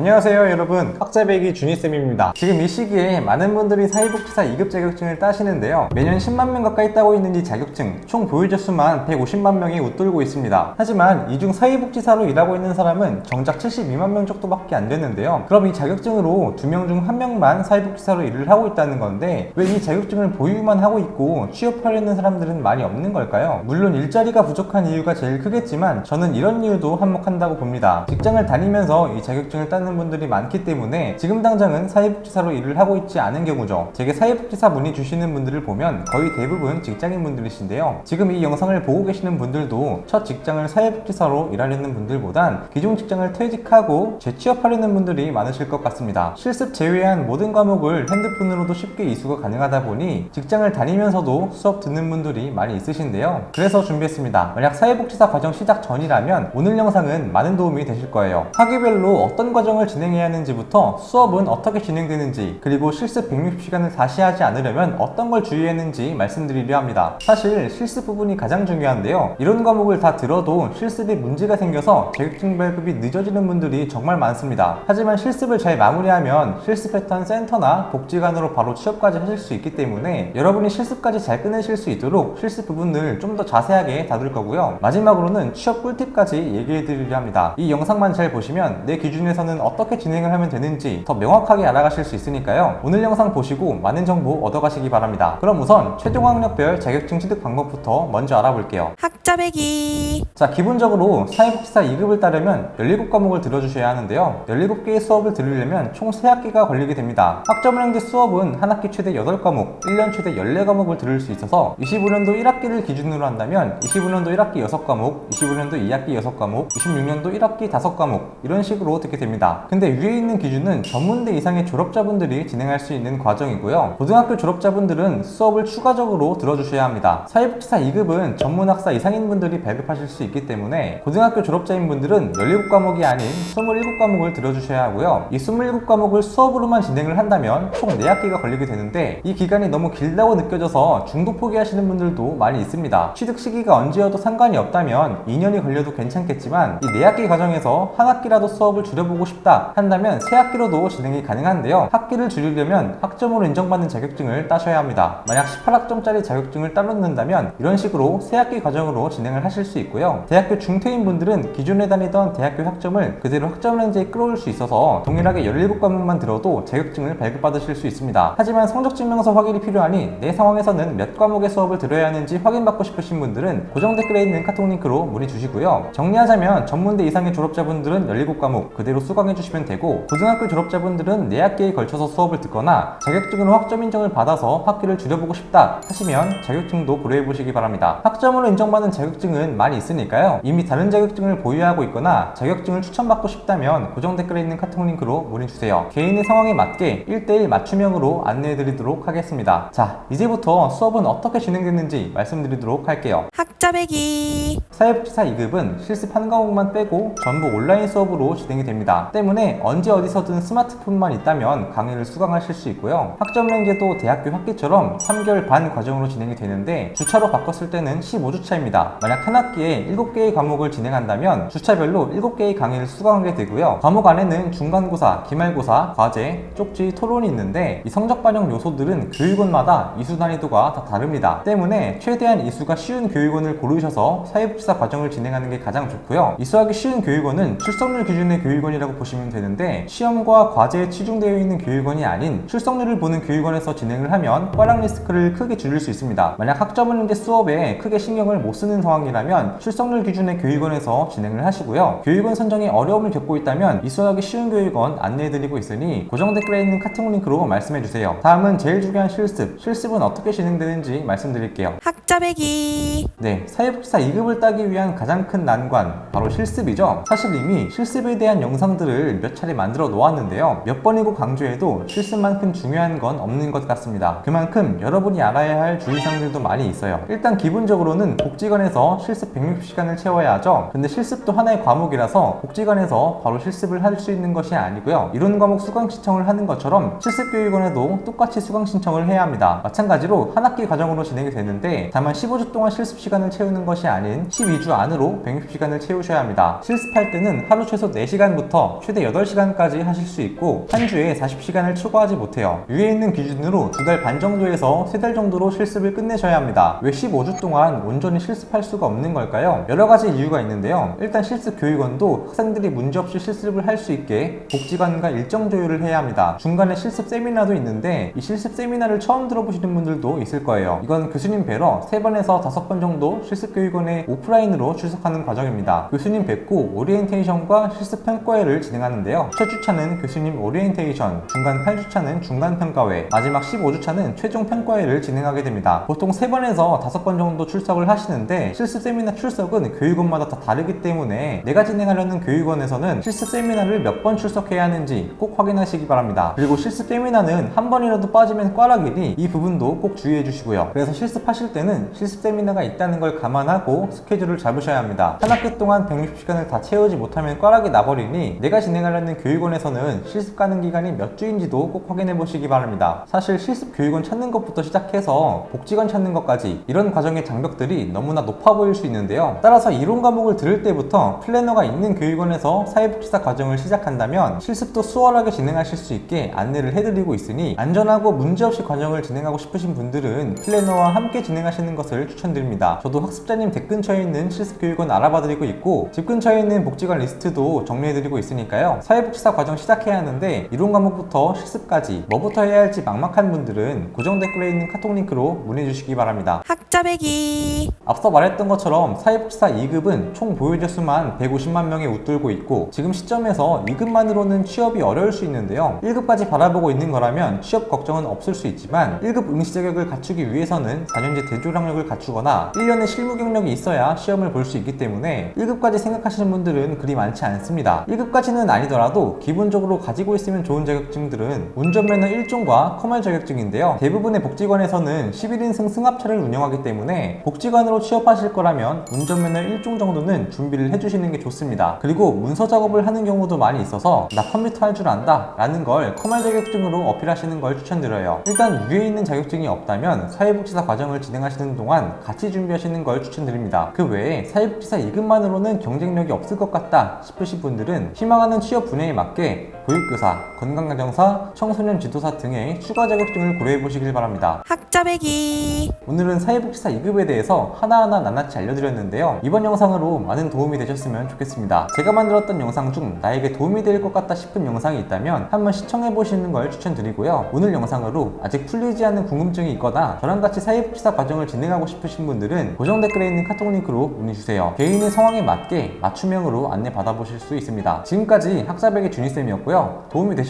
안녕하세요 여러분. 학자배기 준이쌤입니다. 지금 이 시기에 많은 분들이 사회복지사 2급 자격증을 따시는데요. 매년 10만 명 가까이 따고 있는 이 자격증 총 보유자 수만 150만 명이 웃돌고 있습니다. 하지만 이 중 사회복지사로 일하고 있는 사람은 정작 72만 명 정도밖에 안 되는데요. 그럼 이 자격증으로 두명중한 명만 사회복지사로 일을 하고 있다는 건데 왜 이 자격증을 보유만 하고 있고 취업하려는 사람들은 많이 없는 걸까요? 물론 일자리가 부족한 이유가 제일 크겠지만 저는 이런 이유도 한몫한다고 봅니다. 직장을 다니면서 이 자격증을 따는 분들이 많기 때문에 지금 당장은 사회복지사로 일을 하고 있지 않은 경우죠. 제게 사회복지사 문의 주시는 분들을 보면 거의 대부분 직장인 분들이신데요. 지금 이 영상을 보고 계시는 분들도 첫 직장을 사회복지사로 일하려는 분들보단 기존 직장을 퇴직하고 재취업하려는 분들이 많으실 것 같습니다. 실습 제외한 모든 과목을 핸드폰으로도 쉽게 이수가 가능하다 보니 직장을 다니면서도 수업 듣는 분들이 많이 있으신데요. 그래서 준비했습니다. 만약 사회복지사 과정 시작 전이라면 오늘 영상은 많은 도움이 되실 거예요. 학위별로 어떤 과정 을 진행해야 하는지부터 수업은 어떻게 진행되는지 그리고 실습 160시간을 다시 하지 않으려면 어떤 걸 주의해야 하는지 말씀드리려 합니다. 사실 실습 부분이 가장 중요한데요. 이런 과목을 다 들어도 실습에 문제가 생겨서 자격증 발급이 늦어지는 분들이 정말 많습니다. 하지만 실습을 잘 마무리하면 실습했던 센터나 복지관으로 바로 취업까지 하실 수 있기 때문에 여러분이 실습까지 잘 끝내실 수 있도록 실습 부분을 좀 더 자세하게 다룰 거고요. 마지막으로는 취업 꿀팁까지 얘기해 드리려 합니다. 이 영상만 잘 보시면 내 기준에서는 어떻게 진행을 하면 되는지 더 명확하게 알아가실 수 있으니까요. 오늘 영상 보시고 많은 정보 얻어가시기 바랍니다. 그럼 우선 최종 학력별 자격증 취득 방법부터 먼저 알아볼게요. 학자 배기 자, 기본적으로 사회복지사 2급을 따려면 17과목을 들어주셔야 하는데요. 17개의 수업을 들으려면 총 3학기가 걸리게 됩니다. 학점은행제 수업은 한 학기 최대 8과목, 1년 최대 14과목을 들을 수 있어서 25년도 1학기를 기준으로 한다면 25년도 1학기 6과목, 25년도 2학기 6과목, 26년도 1학기 5과목 이런 식으로 듣게 됩니다. 근데 위에 있는 기준은 전문대 이상의 졸업자분들이 진행할 수 있는 과정이고요. 고등학교 졸업자분들은 수업을 추가적으로 들어주셔야 합니다. 사회복지사 2급은 전문학사 이상인 분들이 발급하실 수 있기 때문에 고등학교 졸업자인 분들은 17과목이 아닌 27과목을 들어주셔야 하고요. 이 27과목을 수업으로만 진행을 한다면 총 4학기가 걸리게 되는데 이 기간이 너무 길다고 느껴져서 중도 포기하시는 분들도 많이 있습니다. 취득 시기가 언제여도 상관이 없다면 2년이 걸려도 괜찮겠지만 이 4학기 과정에서 한 학기라도 수업을 줄여보고 싶다 한다면 3학기로도 진행이 가능한데요. 학기를 줄이려면 학점으로 인정받는 자격증을 따셔야 합니다. 만약 18학점짜리 자격증을 따로 넣는다면 이런 식으로 3학기 과정으로 진행을 하실 수 있고요. 대학교 중퇴인 분들은 기존에 다니던 대학교 학점을 그대로 학점 렌즈에 끌어올 수 있어서 동일하게 17과목만 들어도 자격증을 발급받으실 수 있습니다. 하지만 성적증명서 확인이 필요하니 내 상황에서는 몇 과목의 수업을 들어야 하는지 확인받고 싶으신 분들은 고정 댓글에 있는 카톡 링크로 문의 주시고요. 정리하자면 전문대 이상의 졸업자분들은 17과목 그대로 수강해 주시면 되고 고등학교 졸업자분들은 4학기에 걸쳐서 수업을 듣거나 자격증으로 학점 인정을 받아서 학기를 줄여보고 싶다 하시면 자격증도 고려해 보시기 바랍니다. 학점으로 인정받는 자격증은 많이 있으니까요. 이미 다른 자격증을 보유하고 있거나 자격증을 추천받고 싶다면 고정 댓글에 있는 카톡 링크로 문의 주세요. 개인의 상황에 맞게 1대1 맞춤형으로 안내해 드리도록 하겠습니다. 자, 이제부터 수업은 어떻게 진행되는지 말씀드리도록 할게요. 학자 배기 사회복지사 2급은 실습 한 과목만 빼고 전부 온라인 수업으로 진행이 됩니다. 때문에 언제 어디서든 스마트폰만 있다면 강의를 수강하실 수 있고요. 학점 랭제도 대학교 학기처럼 3개월 반 과정으로 진행이 되는데 주차로 바꿨을 때는 15주차입니다. 만약 한 학기에 7개의 과목을 진행한다면 주차별로 7개의 강의를 수강하게 되고요. 과목 안에는 중간고사, 기말고사, 과제, 쪽지, 토론이 있는데 이 성적 반영 요소들은 교육원마다 이수 난이도가 다 다릅니다. 때문에 최대한 이수가 쉬운 교육원을 고르셔서 사회복지사 과정을 진행하는 게 가장 좋고요. 이수하기 쉬운 교육원은 출석률 기준의 교육원이라고 보시면 되는데 시험과 과제에 치중되어 있는 교육원이 아닌 출석률을 보는 교육원에서 진행을 하면 꽈락 리스크를 크게 줄일 수 있습니다. 만약 학점은행제 수업에 크게 신경을 못 쓰는 상황이라면 출석률 기준의 교육원에서 진행을 하시고요. 교육원 선정에 어려움을 겪고 있다면 이수하기 쉬운 교육원 안내해드리고 있으니 고정 댓글에 있는 카톡 링크로 말씀해주세요. 다음은 제일 중요한 실습. 실습은 어떻게 진행되는지 말씀드릴게요. 학자배기 네, 사회복지사 2급을 따기 위한 가장 큰 난관, 바로 실습이죠. 사실 이미 실습에 대한 영상들을 몇 차례 만들어 놓았는데요. 몇 번이고 강조해도 실습만큼 중요한 건 없는 것 같습니다. 그만큼 여러분이 알아야 할 주의사항들도 많이 있어요. 일단 기본적으로는 복지관에서 실습 160시간을 채워야 하죠. 근데 실습도 하나의 과목이라서 복지관에서 바로 실습을 할 수 있는 것이 아니고요. 이론 과목 수강 신청을 하는 것처럼 실습 교육원에도 똑같이 수강 신청을 해야 합니다. 마찬가지로 한 학기 과정으로 진행이 되는데 다만 15주 동안 실습 시간을 채우는 것이 아닌 12주 안으로 160시간을 채우셔야 합니다. 실습할 때는 하루 최소 4시간부터 최대 8시간까지 하실 수 있고 한 주에 40시간을 초과하지 못해요. 위에 있는 기준으로 두 달 반 정도에서 세 달 정도로 실습을 끝내셔야 합니다. 왜 15주 동안 온전히 실습할 수가 없는 걸까요? 여러 가지 이유가 있는데요. 일단 실습 교육원도 학생들이 문제없이 실습을 할 수 있게 복지관과 일정 조율을 해야 합니다. 중간에 실습 세미나도 있는데 이 실습 세미나를 처음 들어보시는 분들도 있을 거예요. 이건 교수님 뵈러 3번에서 5번 정도 실습 교육원에 오프라인으로 출석하는 과정입니다. 교수님 뵙고 오리엔테이션과 실습 평가회를 진행하는데요. 첫 주차는 교수님 오리엔테이션, 중간 8주차는 중간 평가회, 마지막 15주차는 최종 평가회를 진행하게 됩니다. 보통 3번에서 5번 정도 출석을 하시는데 실습 세미나 출석은 교육원마다 다 다르기 때문에 내가 진행하려는 교육원에서는 실습 세미나를 몇 번 출석해야 하는지 꼭 확인하시기 바랍니다. 그리고 실습 세미나는 한 번이라도 빠지면 꽈락이니 이 부분도 꼭 주의해 주시고요. 그래서 실습하실 때는 실습 세미나가 있다는 걸 감안하고 스케줄을 잡으셔야 합니다. 한 학기 동안 160시간을 다 채우지 못하면 꽈락이 나버리니 내가 진행하려는 교육원에서는 실습 가는 기간이 몇 주인지도 꼭 확인해 보시기 바랍니다. 사실 실습 교육원 찾는 것부터 시작해서 복지관 찾는 것까지 이런 과정의 장벽들이 너무나 높아 보일 수 있는데요. 따라서 이론 과목을 들을 때부터 플래너가 있는 교육원에서 사회복지사 과정을 시작한다면 실습도 수월하게 진행하실 수 있게 안내를 해드리고 있으니 안전하고 문제없이 과정을 진행하고 싶으신 분들은 플래너와 함께 진행하시는 것을 추천드립니다. 저도 학습자님 댁 근처에 있는 실습 교육원 알아봐 드리고 있고 집 근처에 있는 복지관 리스트도 정리해 드리고 있으니까 요. 사회복지사 과정 시작해야 하는데 이론 과목부터 실습까지 뭐부터 해야 할지 막막한 분들은 고정 댓글에 있는 카톡 링크로 문의 주시기 바랍니다. 학자배기 앞서 말했던 것처럼 사회복지사 2급은 총 보유자 수만 150만 명에 웃돌고 있고 지금 시점에서 2급만으로는 취업이 어려울 수 있는데요. 1급까지 바라보고 있는 거라면 취업 걱정은 없을 수 있지만 1급 응시 자격을 갖추기 위해서는 4년제 대졸학력을 갖추거나 1년의 실무 경력이 있어야 시험을 볼 수 있기 때문에 1급까지 생각하시는 분들은 그리 많지 않습니다. 1급까지는 아니더라도 기본적으로 가지고 있으면 좋은 자격증들은 운전면허 1종과 커멀 자격증인데요. 대부분의 복지관에서는 11인승 승합차를 운영하기 때문에 복지관으로 취업하실 거라면 운전면허 1종 정도는 준비를 해주시는 게 좋습니다. 그리고 문서 작업을 하는 경우도 많이 있어서 나 컴퓨터 할 줄 안다 라는 걸 커멀 자격증으로 어필하시는 걸 추천드려요. 일단 위에 있는 자격증이 없다면 사회복지사 과정을 진행하시는 동안 같이 준비하시는 걸 추천드립니다. 그 외에 사회복지사 2급만으로는 경쟁력이 없을 것 같다 싶으신 분들은 희망하는 취업 분야에 맞게 교육교사, 건강가정사, 청소년 지도사 등의 추가 자격증을 고려해 보시길 바랍니다. 학자배기 오늘은 사회복지사 2급에 대해서 하나하나 낱낱이 알려드렸는데요. 이번 영상으로 많은 도움이 되셨으면 좋겠습니다. 제가 만들었던 영상 중 나에게 도움이 될 것 같다 싶은 영상이 있다면 한번 시청해 보시는 걸 추천드리고요. 오늘 영상으로 아직 풀리지 않는 궁금증이 있거나 저랑 같이 사회복지사 과정을 진행하고 싶으신 분들은 고정 댓글에 있는 카톡 링크로 문의 주세요. 개인의 상황에 맞게 맞춤형으로 안내 받아보실 수 있습니다. 지금까지 학자백의 준희쌤이었고요. 도움이 되